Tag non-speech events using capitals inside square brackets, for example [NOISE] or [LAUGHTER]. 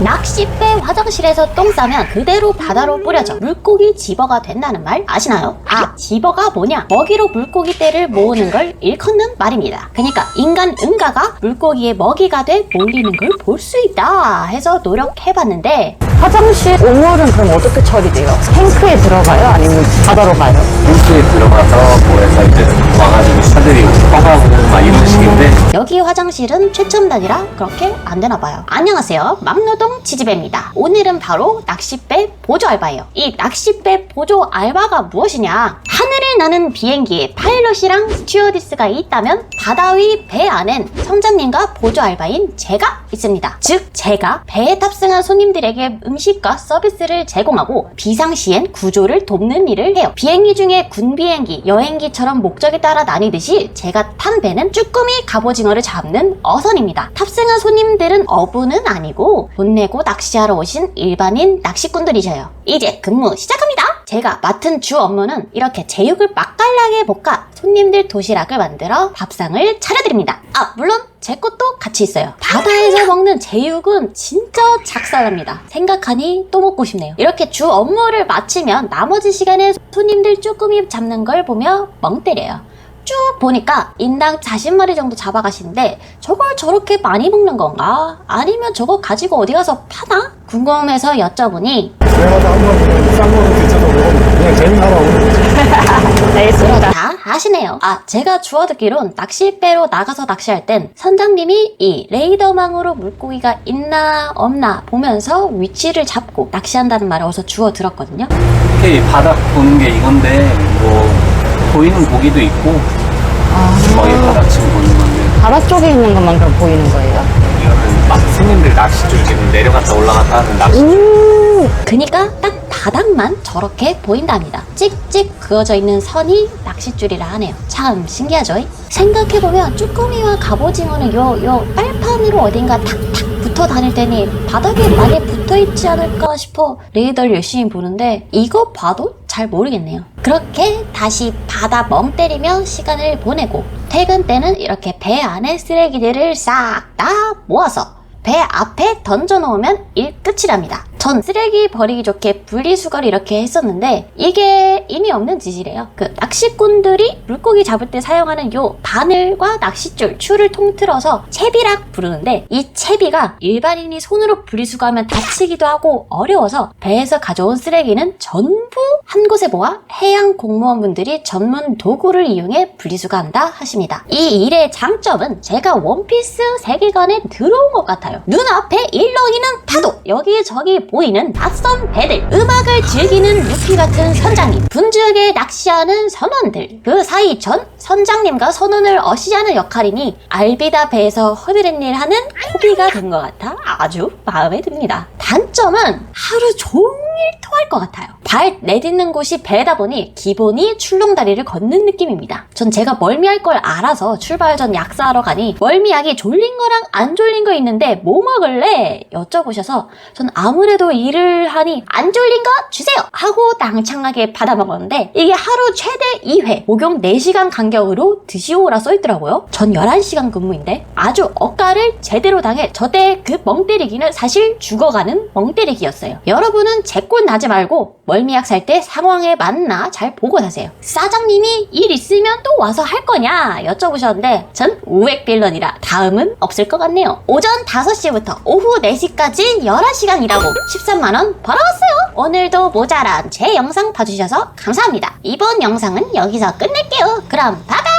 낚싯배 화장실에서 똥 싸면 그대로 바다로 뿌려져 물고기 집어가 된다는 말 아시나요? 아, 집어가 뭐냐? 먹이로 물고기 떼를 모으는 걸 일컫는 말입니다. 그러니까 인간 응가가 물고기의 먹이가 돼 몰리는 걸 볼 수 있다 해서 노력해봤는데 화장실 오물은 그럼 어떻게 처리돼요? 탱크에 들어가요? 아니면 바다로 가요? 홈스에 들어가서 뭐해서 이제 와가지고 여기 화장실은 최첨단이라 그렇게 안 되나 봐요. 안녕하세요. 막노동 지지배입니다. 오늘은 바로 낚싯배 보조 알바예요. 이 낚싯배 보조 알바가 무엇이냐? 하늘을 나는 비행기에 파일럿이랑 스튜어디스가 있다면 바다 위 배 안엔 선장님과 보조 알바인 제가 있습니다. 즉 제가 배에 탑승한 손님들에게 음식과 서비스를 제공하고 비상시엔 구조를 돕는 일을 해요. 비행기 중에 군 비행기, 여행기처럼 목적에 따라 나뉘듯이 제가 탄 배는 쭈꾸미 갑오징어를 잡는 어선입니다. 탑승한 손님들은 어부는 아니고 돈 내고 낚시하러 오신 일반인 낚시꾼들이셔요. 이제 근무 시작합니다. 제가 맡은 주 업무는 이렇게 제육을 맛깔나게 볶아 손님들 도시락을 만들어 밥상을 차려드립니다. 아, 물론 제 것도 같이 있어요. 바다에서 먹는 제육은 진짜 작살납니다. 생각하니 또 먹고 싶네요. 이렇게 주 업무를 마치면 나머지 시간에 손님들 쭈꾸미 잡는 걸 보며 멍 때려요. 쭉 보니까 인당 40마리 정도 잡아가시는데 저걸 저렇게 많이 먹는 건가? 아니면 저거 가지고 어디 가서 파나? 궁금해서 여쭤보니 내가 한번 싼 거는 괜찮아 먹으면 그냥 재미나라고 [LAUGHS] 알겠습니다. 다 아시네요. 아, 제가 주워 듣기론 낚싯배로 나가서 낚시할 땐 선장님이 이 레이더망으로 물고기가 있나 없나 보면서 위치를 잡고 낚시한다는 말을 어디서 주워 들었거든요. 이렇게 바닥 보는 게 이건데 뭐 보이는 고기도 있고 거의 바닥치고 보는 건데 바다 쪽에 있는 것만 그럼 보이는 거예요? 이거는 막 손님들 낚시 줄 지금 내려갔다 올라갔다 하는 낚시 음, 그니까 딱 바닥만 저렇게 보인답니다. 찍찍 그어져 있는 선이 낚싯줄이라 하네요. 참 신기하죠? 생각해보면 쭈꾸미와 갑오징어는 요, 요 빨판으로 어딘가 탁탁 붙어 다닐 때니 바닥에 많이 붙어 있지 않을까 싶어 레이더를 열심히 보는데 이거 봐도 잘 모르겠네요. 그렇게 다시 바다 멍 때리며 시간을 보내고 퇴근 때는 이렇게 배 안에 쓰레기들을 싹 다 모아서 배 앞에 던져 놓으면 일 끝이랍니다. 전 쓰레기 버리기 좋게 분리수거를 이렇게 했었는데 이게 의미 없는 짓이래요. 그 낚시꾼들이 물고기 잡을 때 사용하는 요 바늘과 낚싯줄, 줄을 통틀어서 채비락 부르는데 이 채비가 일반인이 손으로 분리수거하면 다치기도 하고 어려워서 배에서 가져온 쓰레기는 전부 한 곳에 모아 해양 공무원분들이 전문 도구를 이용해 분리수거한다 하십니다. 이 일의 장점은 제가 원피스 세계관에 들어온 것 같아요. 눈앞에 일렁이는 파도, 여기저기 보이는 낯선 배들, 음악을 즐기는 루피 같은 선장님, 분주하게 낚시하는 선원들, 그 사이 전 선장님과 선원을 어시하는 역할이니 알비다 배에서 허드렛 일 하는 호비가 된 것 같아 아주 마음에 듭니다. 단점은 하루 종일 토할 것 같아요. 발 내딛는 곳이 배다 보니 기본이 출렁다리를 걷는 느낌입니다. 전 제가 멀미할 걸 알아서 출발 전 약사하러 가니 멀미약이 졸린 거랑 안 졸린 거 있는데 뭐 먹을래? 여쭤보셔서 전 아무래도 일을 하니 안 졸린 거 주세요! 하고 낭창하게 받아 먹었는데 이게 하루 최대 2회 목욕 4시간 간격으로 드시오라 써있더라고요. 전 11시간 근무인데 아주 억가를 제대로 당해 저때 그 멍때리기는 사실 죽어가는 멍때리기였어요. 여러분은 제꼴 나지 말고 멀 미약 살 때 상황에 맞나 잘 보고 사세요. 사장님이 일 있으면 또 와서 할 거냐 여쭤보셨는데 전 우액 빌런이라 다음은 없을 것 같네요. 오전 5시부터 오후 4시까지 11시간 일하고 13만원 벌어왔어요. 오늘도 모자란 제 영상 봐주셔서 감사합니다. 이번 영상은 여기서 끝낼게요. 그럼 바이!